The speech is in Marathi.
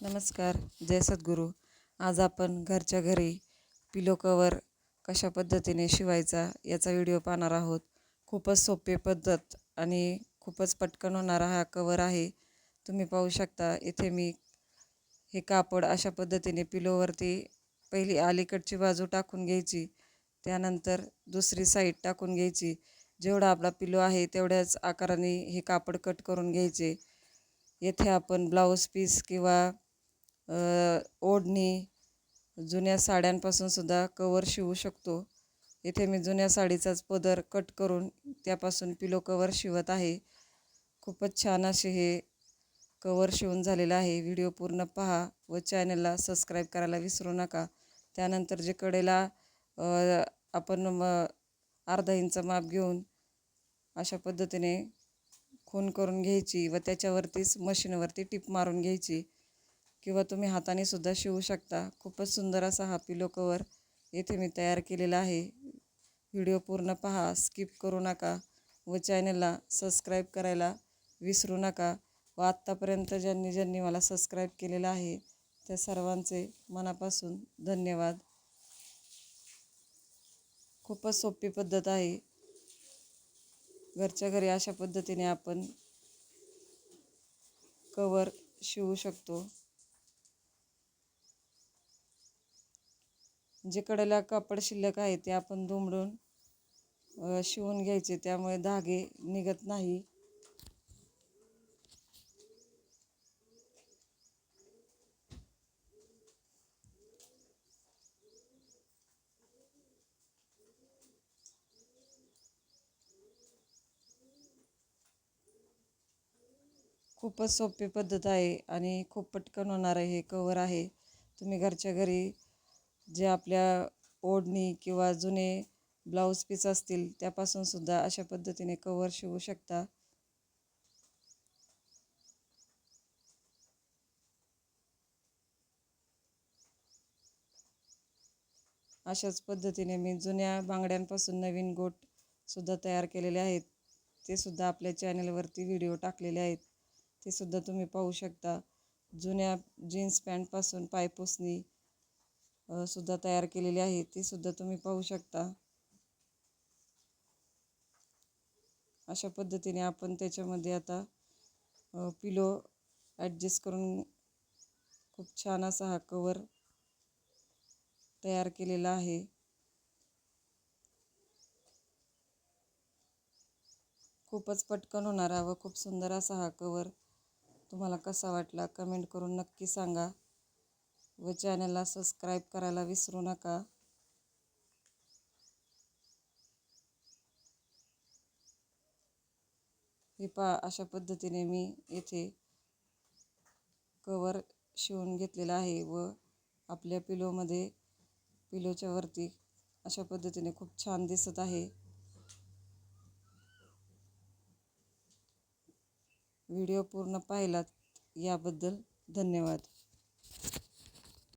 नमस्कार जय सद्गुरू. आज आपण घरच्या घरी पिलो कवर कशा पद्धतीने शिवायचा याचा व्हिडिओ पाहणार आहोत. खूपच सोपी पद्धत आणि खूपच पटकन होणारा हा कवर आहे. तुम्ही पाहू शकता इथे मी हे कापड अशा पद्धतीने पिलोवरती पहिली अलीकडची बाजू टाकून घ्यायची त्यानंतर दुसरी साईड टाकून घ्यायची. जेवढा आपला पिलो आहे तेवढ्याच आकाराने हे कापड कट करून घ्यायचे. येथे आपण ब्लाऊज पीस किंवा ओढणी जुन्या साड्यांपासून सुद्धा कवर शिवू शकतो. इथे मी जुन्या साडीचाच पदर कट करून त्यापासून पिलो कवर शिवत आहे. खूपच छान असे हे कवर शिवून झालेलं आहे. व्हिडिओ पूर्ण पहा व चॅनलला सबस्क्राईब करायला विसरू नका. त्यानंतर जे कडेला आपण म अर्धा इंच माप घेऊन अशा पद्धतीने खून करून घ्यायची व त्याच्यावरतीच मशीनवरती टिप मारून घ्यायची. किंवा तुम्ही हाताने सुद्धा शिवू शकता. खूपच सुंदर असा हा पिलो कवर येथे मी तयार केलेला आहे. व्हिडिओ पूर्ण पहा स्किप करू नका व चॅनलला सबस्क्राईब करायला विसरू नका. व आत्तापर्यंत ज्यांनी ज्यांनी मला सबस्क्राईब केलेलं आहे त्या सर्वांचे मनापासून धन्यवाद. खूपच सोपी पद्धत आहे. घरच्या घरी अशा पद्धतीने आपण कवर शिवू शकतो. जे कडेला कापड शिल्लक आहे ते आपण दुमडून शिवून घ्यायचे. त्यामुळे धागे निघत नाही. खूपच सोपी पद्धत आहे आणि खूप पटकन होणारं हे कवर आहे. तुम्ही घरच्या घरी जे आपल्या ओढणी किंवा जुने ब्लाऊज पीस असतील त्यापासून सुद्धा अशा पद्धतीने कवर शिवू शकता. अशाच पद्धतीने मी जुन्या बांगड्यांपासून नवीन गोटसुद्धा तयार केलेले आहेत. ते सुद्धा आपल्या चॅनलवरती व्हिडिओ टाकलेले आहेत. ते सुद्धा तुम्ही पाहू शकता. जुन्या जीन्स पॅन्टपासून पायपुसणी सुद्धा तयार केलेली आहे ती सुद्धा तुम्ही पाहू शकता. अशा पद्धतीने आपण त्याच्यामध्ये आता पिलो ॲडजस्ट करून खूप छान असा हा कवर तयार केलेला आहे. खूपच पटकन होणारा व खूप सुंदर असा हा कवर तुम्हाला कसा वाटला कमेंट करून नक्की सांगा. व चॅनलला सबस्क्राईब करायला विसरू नका. हे पा अशा पद्धतीने मी येथे कवर शिवून घेतलेला आहे व आपल्या पिलोमध्ये पिलोच्या वरती अशा पद्धतीने खूप छान दिसत आहे. व्हिडिओ पूर्ण पाहिलात याबद्दल धन्यवाद.